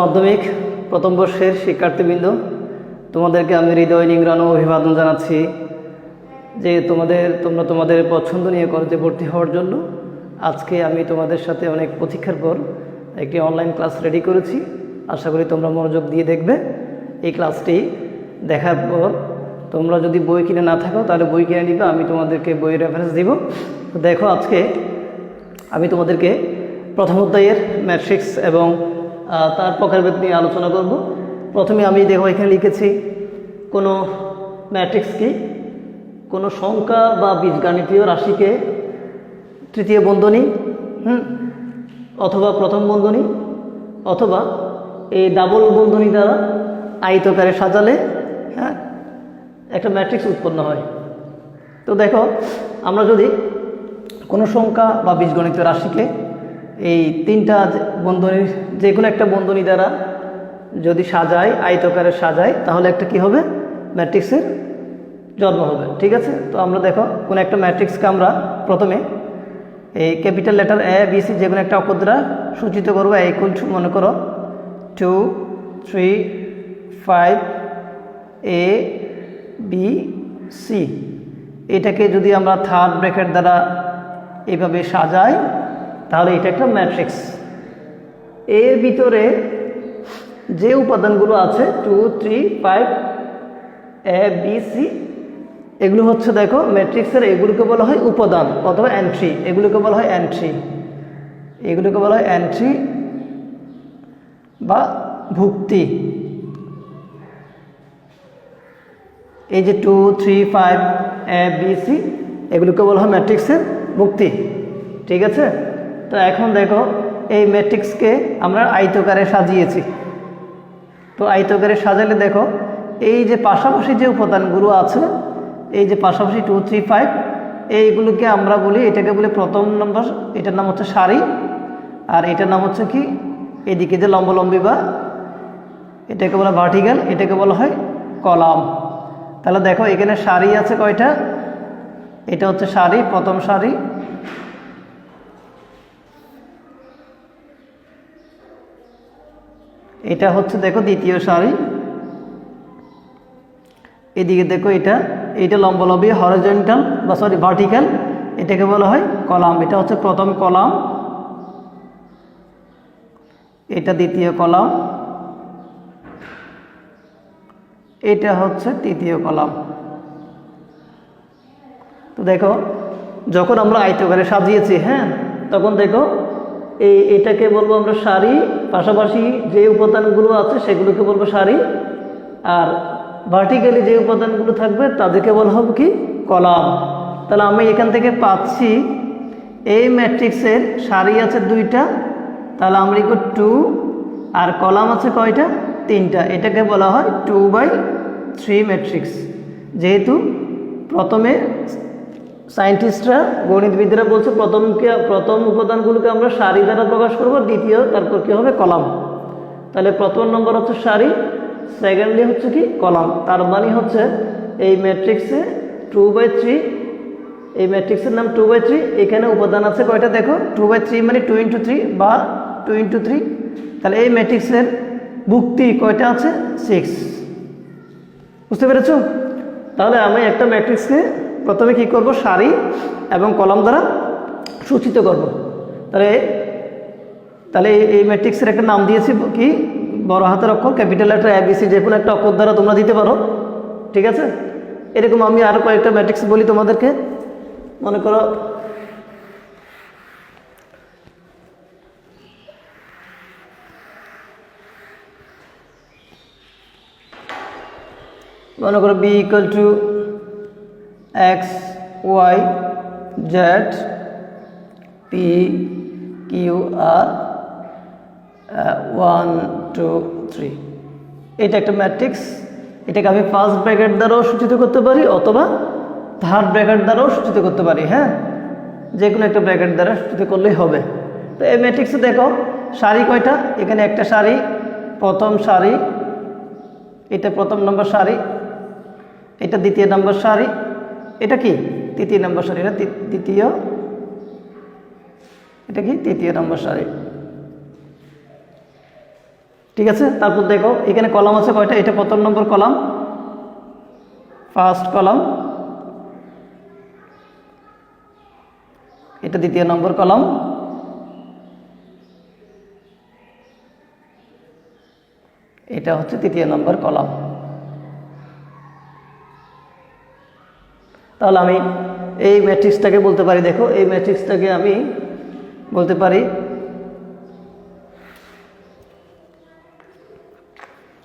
মাধ্যমিক, প্রথম বর্ষের শিক্ষার্থীবৃন্দ, তোমাদেরকে আমি হৃদয় নিংরানো অভিবাদন জানাচ্ছি যে তোমাদের, তোমরা তোমাদের পছন্দ নিয়ে কলেজে ভর্তি হওয়ার জন্য আজকে আমি তোমাদের সাথে অনেক প্রতীক্ষার পর একটি অনলাইন ক্লাস রেডি করেছি। আশা করি তোমরা মনোযোগ দিয়ে দেখবে। এই ক্লাসটি দেখার পর তোমরা যদি বই কিনে না থাকো, তাহলে বই কিনে নিবে, আমি তোমাদেরকে বইয়ের রেফারেন্স দিব। দেখো আজকে আমি তোমাদেরকে প্রথম অধ্যায়ের ম্যাট্রিক্স এবং তার প্রকারভেদ নিয়ে আলোচনা করব। প্রথমে আমি দেখো এখানে লিখেছি, কোনো ম্যাট্রিক্স কি? কোনো সংখ্যা বা বীজগাণিতীয় রাশিকে তৃতীয় বন্ধনী, হুম? অথবা প্রথম বন্ধনী, অথবা এই ডাবল বন্ধনী দ্বারা আয়তকারে সাজালে হ্যাঁ একটা ম্যাট্রিক্স উৎপন্ন হয়। তো দেখো, আমরা যদি কোনো সংখ্যা বা বীজগণিত রাশিকে এই তিনটা বন্ধনীর যে কোনো একটা বন্ধনী দ্বারা যদি সাজাই আয়তকারে সাজাই তাহলে একটা কি হবে? ম্যাট্রিক্সের জন্ম হবে। ঠিক আছে? তো আমরা দেখো, কোনো একটা ম্যাট্রিক্সকে আমরা প্রথমে এই capital letter A B C যে কোনো একটা অক্ষর দ্বারা সূচিত করব। ইকুয়াল টু মনে করো two three five A B C এটাকে যদি আমরা থার্ড ব্র্যাকেট দ্বারা এইভাবে সাজাই তাহলে এটা একটা ম্যাট্রিক্স এর ভিতরে যে উপাদানগুলো আছে two three five A B C এগুলো হচ্ছে দেখো ম্যাট্রিক্সের এগুলোকে বলা হয় উপাদান অথবা এন্ট্রি এগুলোকে বলা হয় এন্ট্রি এগুলোকে বলা হয় এন্ট্রি বা ভুক্তি। এই যে two three five A B C এগুলোকে বলা হয় ম্যাট্রিক্সের মুক্তি ঠিক আছে? তো এখন দেখো, এই ম্যাট্রিক্সকে আমরা আয়তকারে সাজিয়েছি। তো আয়তকারে সাজালে দেখো, এই যে পাশাপাশি যে উপাদানগুলো আছে, এই যে পাশাপাশি টু থ্রি ফাইভ এইগুলোকে আমরা বলি, এটাকে বলি প্রথম নম্বর এটার নাম হচ্ছে সারি, আর এটার নাম হচ্ছে কি, এদিকে যে লম্বলম্বী বা, এটাকে বলা ভার্টিক্যাল এটাকে বলা হয় কলাম তাহলে দেখো, এখানে সারি আছে কয়টা? এটা হচ্ছে সারি, প্রথম সারি এটা হচ্ছে, দেখো দ্বিতীয় সারি। এদিকে দেখো এটা এটা লম্বলম্বী হরিজন্টাল বা সরি ভার্টিক্যাল এটাকে বলা হয় কলাম। এটা হচ্ছে প্রথম কলাম। এটা দ্বিতীয় কলাম। এটা হচ্ছে তৃতীয় কলাম। তো দেখো, যখন আমরা আয়তকারে সাজিয়েছি হ্যাঁ তখন দেখো এই এটাকে বলব আমরা সারি, পাশাপাশি যে উপাদানগুলো আছে সেগুলোকে বলব সারি। আর ভার্টিক্যালি যে উপাদানগুলো থাকবে তাদেরকে বলা হবে কি? কলাম। তাহলে আমি এখান থেকে পাচ্ছি, এই ম্যাট্রিক্সের সারি আছে দুইটা, তাহলে আমরা লিখব টু আর কলাম আছে কয়টা? তিনটা। এটাকে বলা হয় টু বাই থ্রি ম্যাট্রিক্স যেহেতু প্রথমে সায়েন্টিস্টরা, গণিতবিদরা বলছে প্রথমকে প্রথম উপাদানগুলোকে আমরা সারি দ্বারা প্রকাশ করব, দ্বিতীয় তারপর কী হবে? কলাম। তাহলে প্রথম নম্বর হচ্ছে সারি সেকেন্ডলি হচ্ছে কি? কলাম। তার মানে হচ্ছে এই ম্যাট্রিক্সে টু বাই থ্রি এই ম্যাট্রিক্সের নাম টু বাই থ্রি এখানে উপাদান আছে কয়টা দেখো? টু বাই থ্রি মানে টু ইন্টু থ্রি বা টু ইন্টু থ্রি তাহলে এই ম্যাট্রিক্সের ভুক্তি কয়টা আছে? সিক্স বুঝতে পেরেছ? তাহলে আমি একটা ম্যাট্রিক্সকে প্রথমে কি করব? সারি এবং কলম দ্বারা সূচিত করব। তাহলে তাহলে এই- ম্যাট্রিক্সের একটা নাম দিয়েছি কি? বড় হাতের অক্ষর ক্যাপিটাল লেটার এবিসি যে কোনো একটা অক্ষর দ্বারা তোমরা দিতে পারো। ঠিক আছে? এরকম আমি আরও কয়েকটা ম্যাট্রিক্স বলি তোমাদেরকে। মনে করো মনে করো B equal to X Y Z P Q R one two three এটা একটা ম্যাট্রিক্স এটাকে আমি ফার্স্ট ব্র্যাকেট দ্বারাও সূচিত করতে পারি অথবা থার্ড ব্র্যাকেট দ্বারাও সূচিত করতে পারি হ্যাঁ? যে কোনো একটা ব্র্যাকেট দ্বারা সূচিত করলেই হবে। তো এই ম্যাট্রিক্সে দেখো, সারি কয়টা? এখানে একটা সারি, প্রথম সারি, এটা প্রথম নম্বর সারি, এটা দ্বিতীয় নম্বর সারি এটা কি? তৃতীয় নম্বর সারি এটা তি- দ্বিতীয় এটা কি? তৃতীয় নম্বর সারি। ঠিক আছে? তারপর দেখো, এখানে কলাম আছে কয়টা? এটা প্রথম নম্বর কলাম? First column. এটা দ্বিতীয় নম্বর কলাম। এটা হচ্ছে তৃতীয় নম্বর কলাম। তাহলে আমি এই ম্যাট্রিক্সটাকে বলতে পারি, দেখো, এই ম্যাট্রিক্সটাকে আমি বলতে পারি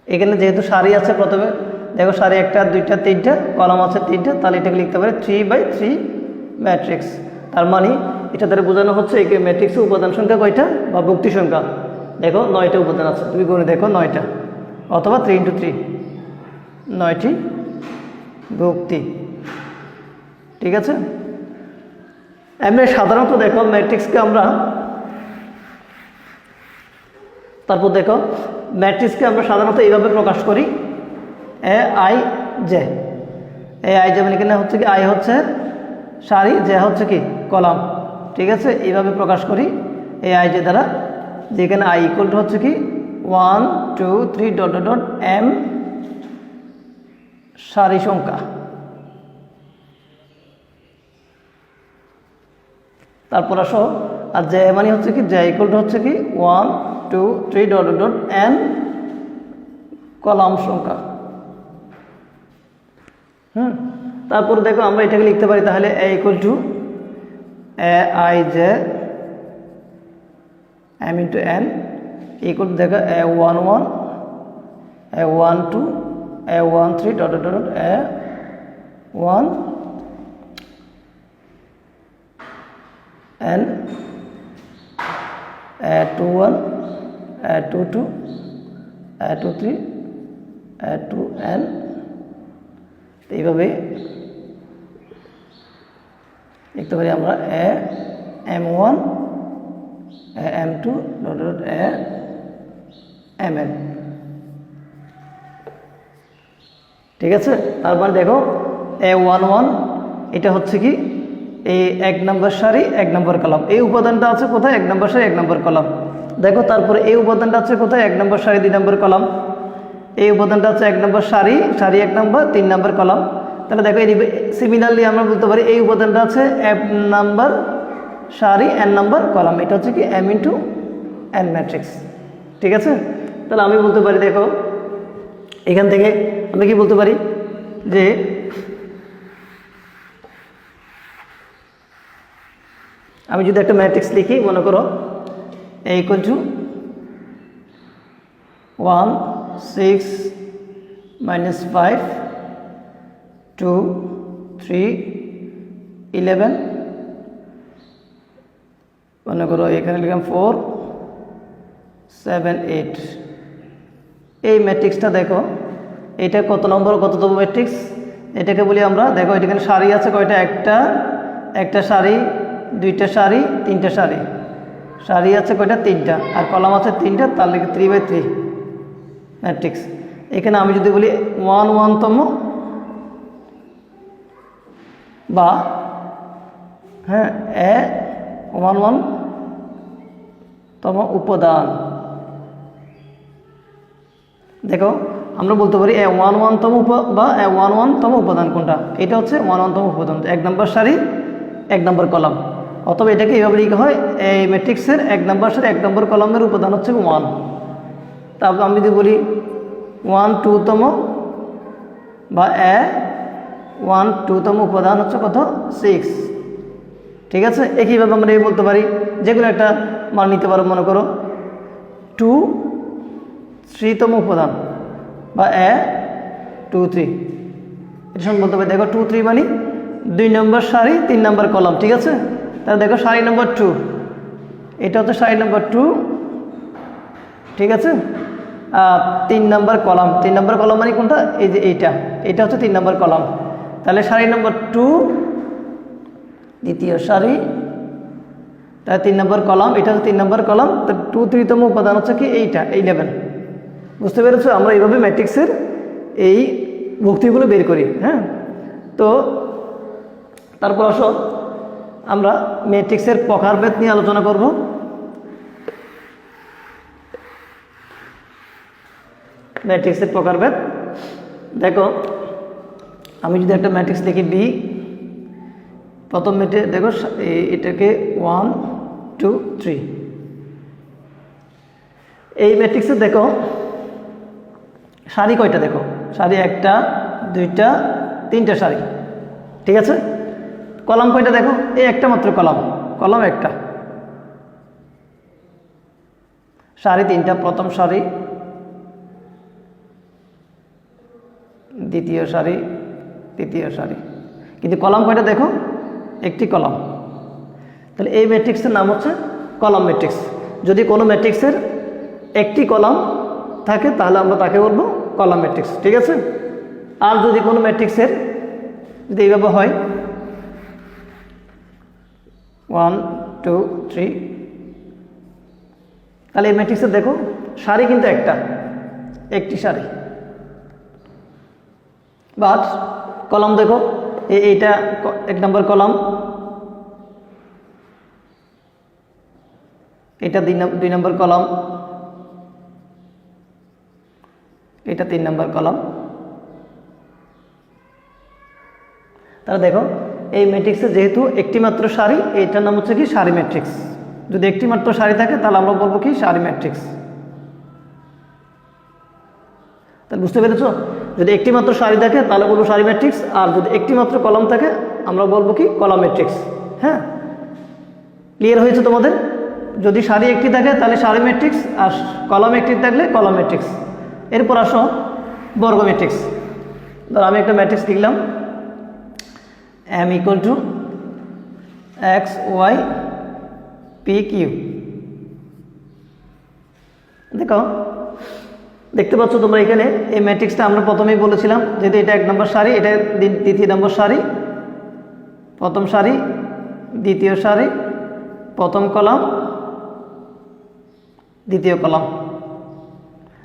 এখানে যেহেতু সারি আছে প্রথমে, দেখো সারি একটা, দুইটা, তিনটা, কলাম আছে তিনটা, তাহলে এটাকে লিখতে পারি থ্রি বাই থ্রি ম্যাট্রিক্স। তার মানে এটা দ্বারা বোঝানো হচ্ছে এই ম্যাট্রিক্সের উপাদান সংখ্যা কয়টা? বা ভক্তি সংখ্যা। দেখো, নয়টা উপাদান আছে, তুমি গুণে দেখো নয়টা, অথবা থ্রি ইন্টু থ্রি নয়টি ভক্তি। ঠিক আছে? এমনি সাধারণত দেখো ম্যাট্রিক্সকে আমরা তারপর দেখো ম্যাট্রিক্সকে আমরা সাধারণত এইভাবে প্রকাশ করি, A, I, J. A, I যেমন এখানে হচ্ছে কি, আই হচ্ছে সারি, জে হচ্ছে কি, কলাম। ঠিক আছে? এইভাবে প্রকাশ করি, এ, আই, জে দ্বারা। যেখানে আই ইকুয়াল টু হচ্ছে কি one two three dot dot M সারি সংখ্যা। তারপর আসো। আর জে মানে হচ্ছে কি জে ইকুয়াল টু হচ্ছে কি one two three dot dot N column সংখ্যা। হুম? তারপর দেখো, আমরা এটাকে লিখতে পারি তাহলে A equal to A I J M into N equal to দেখো A one one A one two A one three dot dot dot A one n add to 1 add to 2 add to 3 add to n. এইভাবে লিখতে পারি আমরা A M one M two dot A M N ঠিক আছে? তারপর দেখো A one one এটা হচ্ছে কি? এই এক নম্বর সারি, এক নম্বর কলাম। এই উপাদানটা আছে কোথায়? এক নম্বর সারি, এক নম্বর কলাম। দেখো, তারপরে এই উপাদানটা আছে কোথায়? এক নম্বর সারি, দুই নম্বর কলাম। এই উপাদানটা আছে এক নম্বর সারি সারি এক নম্বর, তিন নম্বর কলাম। তাহলে দেখো, এই সিমিলারলি আমরা বলতে পারি, এই উপাদানটা আছে এফ নাম্বার সারি এন নাম্বার কলাম। এটা হচ্ছে কি এম ইন্টু এন ম্যাট্রিক্স ঠিক আছে? তাহলে আমি বলতে পারি, দেখো, এখান থেকে আমরা কি বলতে পারি, যে আমি যদি একটা ম্যাট্রিক্স লিখি, মনে করো A equal to one six minus five two three eleven মনে করো, এখানে লিখলাম ফোর সেভেন এইট এই ম্যাট্রিক্সটা দেখো, এটা কত নম্বর কত কততম ম্যাট্রিক্স? এটাকে বলি আমরা, দেখো, এখানে সারি আছে কয়টা? একটা একটা সারি দুইটা শাড়ি তিনটা শাড়ি শাড়ি আছে কয়টা? তিনটা। আর কলাম আছে তিনটা, তার লিখে থ্রি বাই থ্রি ম্যাট্রিক্স এখানে আমি যদি বলি ওয়ান ওয়ানতম বা হ্যাঁ এ ওয়ান ওয়ান তম উপাদান। দেখো, আমরা বলতে পারি এ ওয়ান ওয়ানতম উপ বা এ ওয়ান ওয়ানতম উপাদান কোনটা? এটা হচ্ছে ওয়ান ওয়ানতম উপাদান। এক নম্বর সারি, এক নম্বর কলাম। অথবা এটাকে এইভাবে লিখা হয়, এই ম্যাট্রিক্সের এক নম্বর সারি এক নম্বর কলমের উপাদান হচ্ছে ওয়ান তারপর আমি যদি বলি ওয়ান টুতম বা এ ওয়ান টুতম উপাদান হচ্ছে কত? সিক্স ঠিক আছে? একইভাবে আমরা এই বলতে পারি যেগুলো একটা মান নিতে পারো, মনে করো। টু থ্রিতম উপাদান বা এ টু থ্রি এটা সঙ্গে বলতে পারি দেখো টু থ্রি মানে দুই নম্বর সারি, তিন নম্বর কলাম ঠিক আছে? তাহলে দেখো সারি নম্বর টু এটা হচ্ছে সারি নম্বর টু ঠিক আছে? তিন নম্বর কলাম। তিন নম্বর কলাম মানে কোনটা? এই যে এইটা। এটা হচ্ছে তিন নম্বর কলাম। তাহলে সারি নম্বর টু দ্বিতীয় সারি। তাহলে তিন নম্বর কলাম। এটা হচ্ছে তিন নম্বর কলাম। তো টু থ্রিতম উপাদান হচ্ছে কি? এইটা, এই লেভেল বুঝতে পেরেছ? আমরা এইভাবে ম্যাট্রিক্সের এই ভক্তিগুলো বের করি হ্যাঁ? তো তারপর আসো। আমরা ম্যাট্রিক্সের প্রকারভেদ নিয়ে আলোচনা করব। ম্যাট্রিক্সের প্রকারভেদ। দেখো, আমি যদি একটা ম্যাট্রিক্স লিখি বি প্রথম মেটে দেখো এটাকে ওয়ান টু থ্রি এই ম্যাট্রিক্সে দেখো, সারি কয়টা দেখো? সারি একটা, দুইটা, তিনটা সারি। ঠিক আছে? কলাম কয়টা দেখো? এই একটা মাত্র কলাম। কলাম একটা। সারি তিনটা, প্রথম সারি। দ্বিতীয় সারি, তৃতীয় সারি। কিন্তু কলাম কয়টা দেখো? একটি কলাম। তাহলে এই ম্যাট্রিক্সের নাম হচ্ছে কলাম ম্যাট্রিক্স। যদি কোনো ম্যাট্রিক্সের একটি কলাম থাকে, তাহলে আমরা তাকে বলব কলাম ম্যাট্রিক্স। ঠিক আছে? আর যদি কোনো ম্যাট্রিক্সের, যদি এইভাবে হয় ওয়ান টু থ্রি তাহলে এই ম্যাট্রিক্সের দেখো শাড়ি কিন্তু একটা, একটি শাড়ি বাট কলম দেখো এইটা এক নম্বর কলম। এটা দুই নম্বর কলম। এটা তিন নম্বর কলম। তাহলে দেখো এই ম্যাট্রিক্সে যেহেতু একটি মাত্র সারি, এইটার নাম হচ্ছে কি সারি ম্যাট্রিক্স যদি একটি মাত্র সারি থাকে, তাহলে আমরা বলব কি সারি ম্যাট্রিক্স তাহলে বুঝতে পেরেছ? যদি একটি মাত্র সারি থাকে, তাহলে বলব সারি ম্যাট্রিক্স আর যদি একটি মাত্র কলাম থাকে, আমরা বলব কি কলাম ম্যাট্রিক্স হ্যাঁ? ক্লিয়ার হয়েছে তোমাদের? যদি সারি একটি থাকে, তাহলে সারি ম্যাট্রিক্স আর কলাম একটি থাকলে কলাম ম্যাট্রিক্স এরপর আসো বর্গ ম্যাট্রিক্স ধর আমি একটা ম্যাট্রিক্স লিখলাম। M equal to X Y P Q দেখো, দেখতে পাচ্ছ তোমরা এখানে, এই ম্যাট্রিক্সটা আমরা প্রথমেই বলেছিলাম, যেহেতু এটা এক নম্বর সারি, এটা দ্বি- দ্বিতীয় নম্বর সারি, প্রথম সারি, দ্বিতীয় সারি, প্রথম কলাম, দ্বিতীয় কলাম।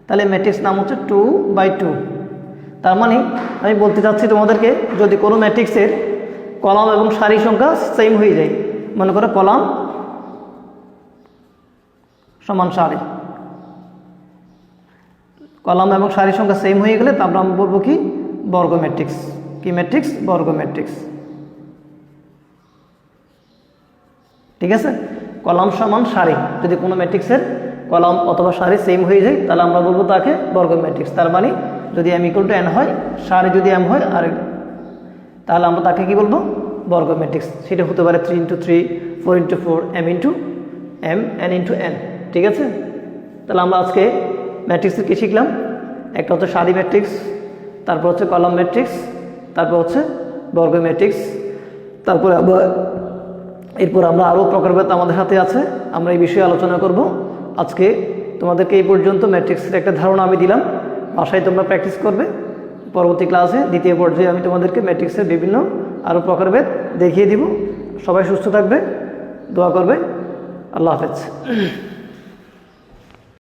তাহলে ম্যাট্রিক্স নাম হচ্ছে টু বাই টু তার মানে আমি বলতে চাচ্ছি তোমাদেরকে, যদি কোনো ম্যাট্রিক্সের কলাম এবং সারি সংখ্যা সেম হয়ে যায়। মনে করো কলাম সমান সারি। কলাম এবং সারি সংখ্যা সেম হয়ে গেলে তারপর আমরা বলব কি? বর্গ ম্যাট্রিক্স কি ম্যাট্রিক্স বর্গ ম্যাট্রিক্স ঠিক আছে? কলাম সমান সারি। যদি কোনো ম্যাট্রিক্সের কলাম অথবা সারি সেম হয়ে যায়, তাহলে আমরা বলব তাকে বর্গ ম্যাট্রিক্স তার মানে যদি এম ইকুয়াল টু এন হয়, সারি যদি এম হয়, আর তাহলে আমরা তাকে কি বলব? বর্গ ম্যাট্রিক্স সেটা হতে পারে three into three four into four M into M N into N ঠিক আছে? তাহলে আমরা আজকে ম্যাট্রিক্সের কী শিখলাম? একটা হচ্ছে সারি ম্যাট্রিক্স তারপর হচ্ছে কলাম ম্যাট্রিক্স তারপর হচ্ছে বর্গ ম্যাট্রিক্স তারপরে আবার এরপর আমরা আরও প্রকারভেদ আমাদের হাতে আছে। আমরা এই বিষয়ে আলোচনা করব। আজকে তোমাদেরকে এই পর্যন্ত ম্যাট্রিক্সের একটা ধারণা আমি দিলাম। বাসায় তোমরা প্র্যাকটিস করবে। পরবর্তী ক্লাসে দ্বিতীয় পর্যায়ে আমি তোমাদেরকে ম্যাট্রিক্সের বিভিন্ন আরও প্রকারভেদ দেখিয়ে দিব। সবাই সুস্থ থাকবে, দোয়া করবে। আল্লাহ হাফেজ।